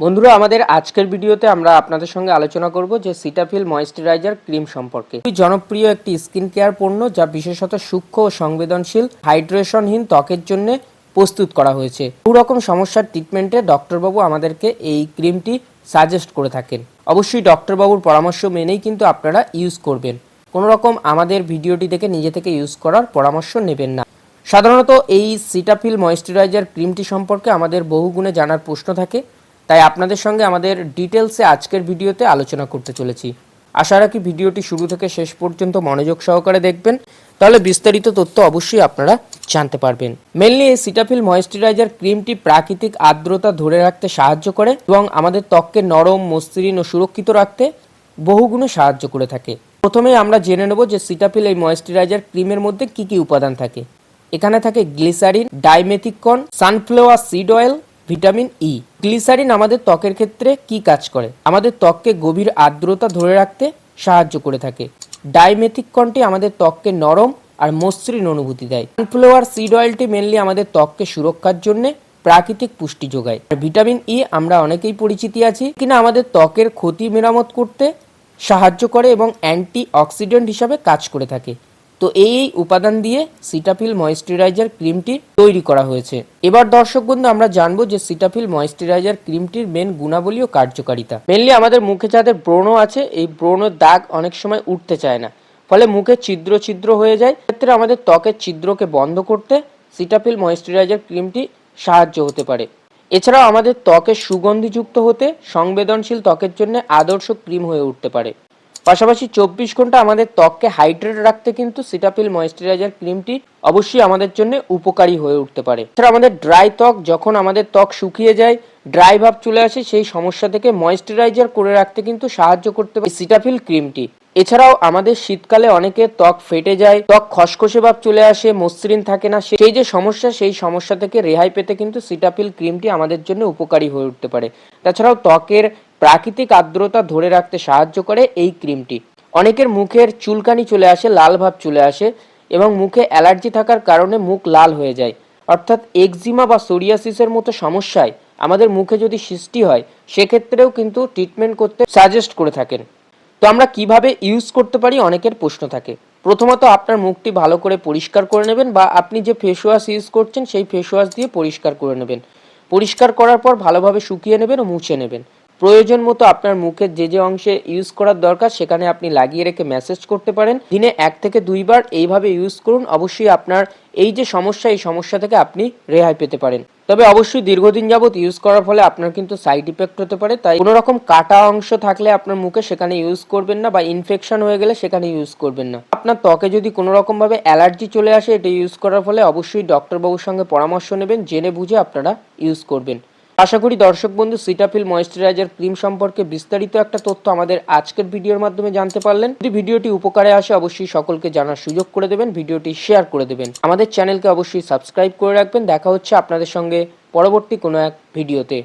বন্ধুরা, আমাদের আজকের ভিডিওতে আমরা আপনাদের সঙ্গে আলোচনা করব যে সিটাফিল ময়েশ্চারাইজার ক্রিম সম্পর্কে। খুবই জনপ্রিয় একটি স্কিন কেয়ার পণ্য যা বিশেষত সূক্ষ্ম ও সংবেদনশীল হাইড্রেশনহীন ত্বকের জন্য প্রস্তুত করা হয়েছে। রকম সমস্যার ট্রিটমেন্টে ডক্টরবাবু আমাদেরকে এই ক্রিমটি সাজেস্ট করে থাকেন। অবশ্যই ডক্টরবাবুর পরামর্শ মেনেই কিন্তু আপনারা ইউজ করবেন। কোনো রকম আমাদের ভিডিওটি দেখে নিজে থেকে ইউজ করার পরামর্শ নেবেন না। সাধারণত এই সিটাফিল ময়েশ্চারাইজার ক্রিমটি সম্পর্কে আমাদের বহু গুণে জানার প্রশ্ন থাকে। তাই আপনাদের সঙ্গে আমাদের ডিটেলসে আজকের ভিডিওতে আলোচনা করতে চলেছি। আশা রাখি ভিডিওটি শুরু থেকে শেষ পর্যন্ত মনোযোগ সহকারে দেখবেন। তাহলে বিস্তারিত তথ্য অবশ্যই আপনারা জানতে পারবেন। মেনলি এই সিটাফিল ময়েশ্চারাইজার ক্রিমটি প্রাকৃতিক আর্দ্রতা ধরে রাখতে সাহায্য করে এবং আমাদের ত্বককে নরম, মসৃণ ও সুরক্ষিত রাখতে বহুগুণে সাহায্য করে থাকে। প্রথমে আমরা জেনে নেব যে সিটাফিল এই ময়েশ্চারাইজার ক্রিমের মধ্যে কি কি উপাদান থাকে। এখানে থাকে glycerin dimethicone sunflower seed oil vitamin E glycerin আমাদের ত্বকের ক্ষেত্রে কি কাজ করে? আমাদের ত্বককে গভীর আর্দ্রতা ধরে রাখতে সাহায্য করে থাকে। ডাইমেথিকনটি আমাদের ত্বককে নরম আর মসৃণ অনুভূতি দেয়। সানফ্লাওয়ার সিড অয়েলটি মেনলি আমাদের ত্বককে সুরক্ষার জন্য প্রাকৃতিক পুষ্টি যোগায়। আর ভিটামিন ই আমরা অনেকেই পরিচিতি আছি কিনা আমাদের ত্বকের ক্ষতি মেরামত করতে সাহায্য করে এবং অ্যান্টি অক্সিডেন্ট হিসাবে কাজ করে থাকে। তো এই এই উপাদান দিয়ে সিটাফিল ময়েশ্চারাইজার ক্রিমটি তৈরি করা হয়েছে। এবার দর্শক বন্ধু, আমরা জানব যে সিটাফিল ময়েশ্চারাইজার ক্রিমটির মেন গুণাবলী ও কার্যকারিতা। মেনলি আমাদের মুখে যাদের ব্রণ আছে, এই ব্রণের দাগ অনেক সময় উঠতে চায় না। ফলে মুখে ছিদ্র ছিদ্র হয়ে যায়। ক্ষেত্রে আমাদের ত্বকের ছিদ্রকে বন্ধ করতে সিটাফিল ময়েশ্চারাইজার ক্রিমটি সাহায্য হতে পারে। এছাড়াও আমাদের ত্বকের সুগন্ধিযুক্ত হতে সংবেদনশীল ত্বকের জন্য আদর্শ ক্রিম হয়ে উঠতে পারে। পাশাপাশি চব্বিশ ঘণ্টা আমাদের ত্বককে হাইড্রেট রাখতে কিন্তু সিটাফিল ময়েশ্চারাইজার ক্রিমটি অবশ্যই আমাদের জন্য উপকারী হয়ে উঠতে পারে। এছাড়া আমাদের ড্রাই ত্বক, যখন আমাদের ত্বক শুকিয়ে যায় ড্রাই ভাব চলে আসে, সেই সমস্যা থেকে ময়েশ্চারাইজার করে রাখতে কিন্তু সাহায্য করতে পারে সিটাফিল ক্রিমটি এছাড়াও আমাদের শীতকালে অনেকে ত্বক ফেটে যায়, ত্বক খসখসে ভাব চলে আসে, মসৃণ থাকে না সেই যে সমস্যা, সেই সমস্যা থেকে রেহাই পেতে কিন্তু সিটাফিল ক্রিমটি আমাদের জন্য উপকারী হয়ে উঠতে পারে। তাছাড়াও ত্বকের প্রাকৃতিক আর্দ্রতা ধরে রাখতে সাহায্য করে এই ক্রিমটি। অনেকের মুখের চুলকানি চলে আসে, লাল ভাব চলে আসে এবং মুখে অ্যালার্জি থাকার কারণে মুখ লাল হয়ে যায়। অর্থাৎ এক্সিমা বা সোরিয়াসিসের মতো সমস্যায় আমাদের মুখে যদি সৃষ্টি হয়, সেক্ষেত্রেও কিন্তু ট্রিটমেন্ট করতে সাজেস্ট করে থাকেন। তো আমরা কীভাবে ইউজ করতে পারি অনেকের প্রশ্ন থাকে। প্রথমত আপনার মুখটি ভালো করে পরিষ্কার করে নেবেন বা আপনি যে ফেস ওয়াশ ইউজ করছেন সেই ফেস ওয়াশ দিয়ে পরিষ্কার করে নেবেন। পরিষ্কার করার পর ভালোভাবে শুকিয়ে নেবেন ও মুছে নেবেন। প্রয়োজন মতো আপনার মুখের যে যে অংশে ইউজ করার দরকার, সেখানে আপনি লাগিয়ে রেখে মেসেজ করতে পারেন। দিনে এক থেকে দুইবার এইভাবে ইউজ করুন। অবশ্যই আপনার এই যে সমস্যা, এই সমস্যা থেকে আপনি রেহাই পেতে পারেন। তবে অবশ্যই দীর্ঘদিন যাবত ইউজ করার ফলে আপনার কিন্তু সাইড ইফেক্ট হতে পারে। তাই কোনো রকম কাটা অংশ থাকলে আপনার মুখে সেখানে ইউজ করবেন না বা ইনফেকশন হয়ে গেলে সেখানে ইউজ করবেন না। আপনার ত্বকে যদি কোনো রকম ভাবে অ্যালার্জি চলে আসে, এটা ইউজ করার ফলে অবশ্যই ডক্টরবাবুর সঙ্গে পরামর্শ নেবেন। জেনে বুঝে আপনারা ইউজ করবেন। আশা করি দর্শক বন্ধু সিটাফিল ময়েশ্চারাইজার ক্রিম সম্পর্কে বিস্তারিত একটা তথ্য আমাদের আজকের ভিডিওর মাধ্যমে জানতে পারলেন। যদি ভিডিওটি উপকারে আসে, অবশ্যই সকলকে জানার সুযোগ করে দেবেন, ভিডিওটি শেয়ার করে দেবেন। আমাদের চ্যানেলকে অবশ্যই সাবস্ক্রাইব করে রাখবেন। দেখা হচ্ছে আপনাদের সঙ্গে পরবর্তী কোনো এক ভিডিওতে।